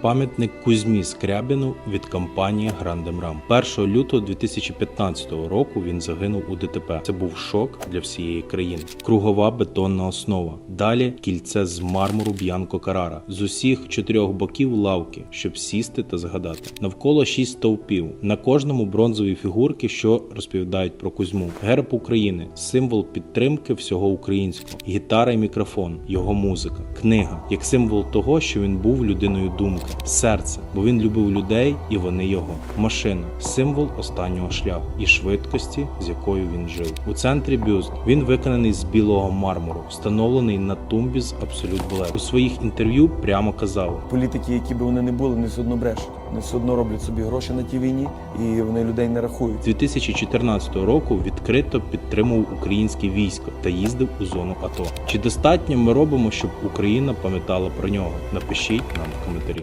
Пам'ятник Кузьмі Скрябіну від компанії Грандемрам. 1 лютого 2015 року він загинув у ДТП. Це був шок для всієї країни. Кругова бетонна основа. Далі кільце з мармуру Б'янко Карара. З усіх чотирьох боків лавки, щоб сісти та згадати. Навколо шість стовпів. На кожному бронзові фігурки, що розповідають про Кузьму. Герб України символ підтримки всього українського. Гітара і мікрофон, його музика, книга як символ того, що він був людиною думки, серце, бо він любив людей і вони його. Машина символ останнього шляху і швидкості, з якою він жив. У центрі бюст він виконаний з білого мармуру, встановлений на тумбі з абсолют Блек. У своїх інтерв'ю прямо казав: Політики, які б вони не були, вони все одно брешуть. Вони все одно роблять собі гроші на тій війні, і вони людей не рахують. з 2014 року відкрито підтримував українське військо та їздив у зону АТО. Чи достатньо ми робимо, щоб Україна пам'ятала про нього? Напишіть нам в коментарі.